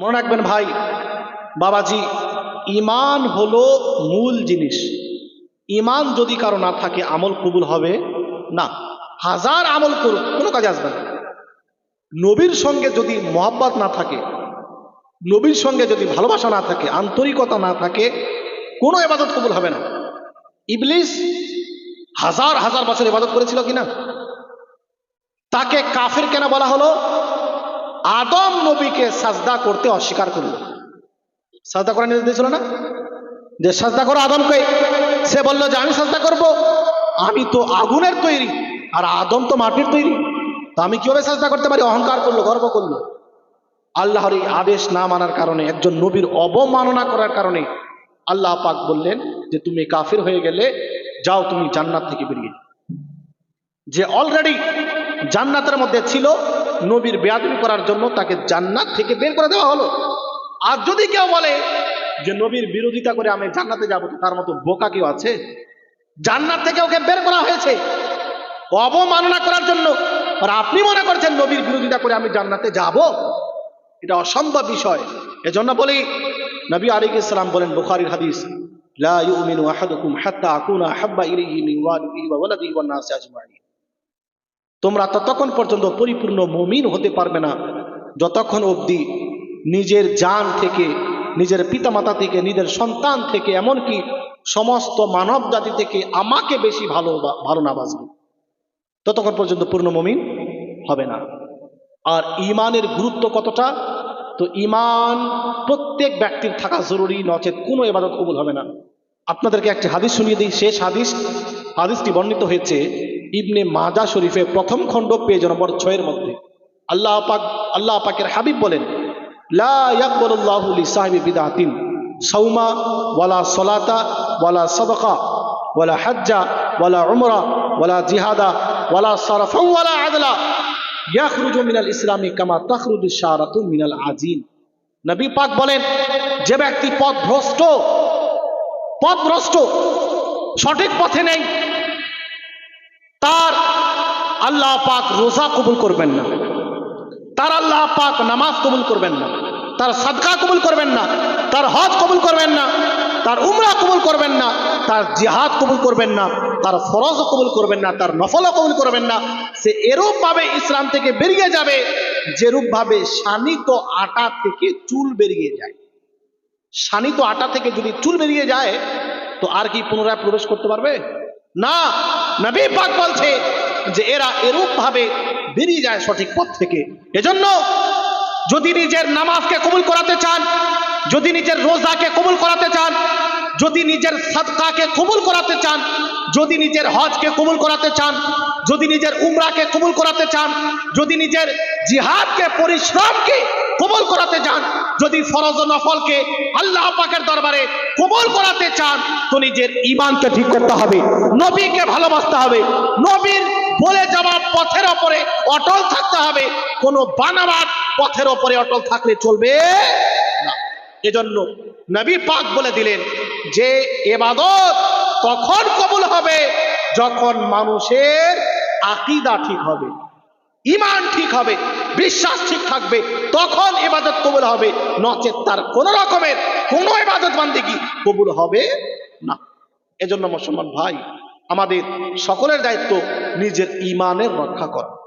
মনে রাখবেন ভাই, বাবাজি ইমান হলো মূল জিনিস। ইমান যদি কারও না থাকে, আমল কবুল হবে না। হাজার আমল করুক, কোনো কাজে আসবে না। নবীর সঙ্গে যদি মহাব্বত না থাকে, নবীর সঙ্গে যদি ভালোবাসা না থাকে, আন্তরিকতা না থাকে, কোনো এবাদত কবুল হবে না। ইবলিস হাজার হাজার বছর ইবাদত করেছিল কিনা? তাকে কাফের কেন বলা হলো? আদম নবীকে সাজদা করতে অস্বীকার করল। সাজদা করার নির্দেশ দিয়েছিল না? যে সাজদা করো আদমকে। সে বলল যে, আমি সাজদা করব। আমি তো আগুনের তৈরি। আর আদম তো মাটির তৈরি। তো আমি কীভাবে সাজদা করতে পারি? অহংকার করল, গর্ব করল। আল্লাহর এই আদেশ না মানার কারণে, একজন নবীর অবমাননা করার কারণে আল্লাহ পাক বললেন যে, তুমি কাফির হয়ে গেলে যাও, তুমি জান্নাত থেকে বেরিয়ে যে অলরেডি জান্নাতের মধ্যে ছিল নবীর বেয়াদবি করার জন্য তাকে জান্নাত থেকে বের করে দেওয়া হলো। আর যদি কেউ বলে যে নবীর বিরোধিতা করে আমি জান্নাতে যাব তার মতো বোকা কেউ আছে? জান্নাত থেকে ওকে বের করা হয়েছে। অবমাননা করার জন্য। আর আপনি মনে করছেন নবীর বিরোধিতা করে আমি জান্নাতে যাব? এটা অসম্ভব বিষয়। এজন্য বলি, নবী আলাইহিস ইসলাম বলেন বুখারীর হাদিস, লা ইউমিনু আহাদুকুম হাত্তা আকুনা হাব্বা ইলাইহি মিন ওয়ালিদিহি ওয়া ওয়ালাদিহি ওয়ান নাসি আজমাইন। তোমরা ততক্ষণ পর্যন্ত পরিপূর্ণ মমিন হতে পারবে না। যতক্ষণ অবধি নিজের জান থেকে, নিজের পিতামাতা থেকে, নিজের সন্তান থেকে, এমনকি সমস্ত মানব জাতি থেকে আমাকে বেশি ভালো ভালো না বাসবে ততক্ষণ পর্যন্ত পূর্ণ মমিন হবে না। আর ইমানের গুরুত্ব কতটা? তো ইমান প্রত্যেক ব্যক্তির থাকা জরুরি, নচেত কোনো এবাদত কবুল হবে না। আপনাদেরকে একটি হাদিস শুনিয়ে দিই। শেষ হাদিস, হাদিসটি বর্ণিত হয়েছে ইবনে মাজা শরীফে প্রথম খণ্ড পেজ নম্বর ছয়ের মধ্যে। আল্লাহ পাক, আল্লাহ পাকের হাবিব বলেন, লা ইয়াকবালুল্লাহু লিসাহিবি বিদআতিন সাওমা ওয়ালা সলাতা হাজ্জা জিহাদা ওয়ালা ওয়ালা আদলা। ইয়াখরুজু মিনাল ইসলামি কামা মিনাল বলেন, যে ব্যক্তি পথভ্রষ্ট পথভ্রষ্ট, সঠিক পথে নেই তার আল্লাহ পাক রোজা কবুল করবেন না। তার আল্লাহ পাক নামাজ কবুল করবেন না। তার সাদকা কবুল করবেন না। তার হজ কবুল করবেন না। তার উমরা কবুল করবেন না। তার জিহাদ কবুল করবেন না। তার ফরজ কবুল করবেন না। তার নফলও কবুল করবেন না। সে এরূপ ভাবে ইসলাম থেকে বেরিয়ে যাবে, যেরূপ ভাবে শানিত আটা থেকে চুল বেরিয়ে যায়। শানিত আটা থেকে যদি চুল বেরিয়ে যায়, তো আর কি পুনরায় প্রবেশ করতে পারবে? না। নবী পাক বলছে যে এরা এরূপ ভাবে বেরিয়ে যায় সঠিক পথ থেকে। এজন্য যদি নিজের নামাজকে কবুল করাতে চান, যদি নিজের রোজাকে কবুল করাতে চান, যদি নিজের সাদকাকে কবুল করাতে চান, যদি নিজের হজকে কবুল করাতে চান, যদি নিজের উমরাকে কবুল করাতে চান, যদি নিজের জিহাদকে, পরিশ্রমকে কবুল করাতে চান যদি ফরজ ও নফলকে আল্লাহ পাকের দরবারে কবুল করাতে চান, তো নিজের ইমানকে ঠিক করতে হবে, নবীকে ভালোবাসতে হবে, নবীর বলে যাওয়া পথের ওপরে অটল থাকতে হবে, কোনো বানাবার পথের ওপরে অটল থাকলে চলবে না। এজন্য নবী পাক বলে দিলেন যে, এবাদত তখন কবুল হবে যখন মানুষের আকিদা ঠিক হবে। ইমান ঠিক হবে, বিশ্বাস ঠিক থাকবে, তখন এবাদত কবুল হবে। নচেত তার কোন রকমের কোন এবাদত বান্দিগি কবুল হবে না। এজন্য মুসলমান ভাই, আমাদের সকলের দায়িত্ব নিজের ইমানের রক্ষা করা।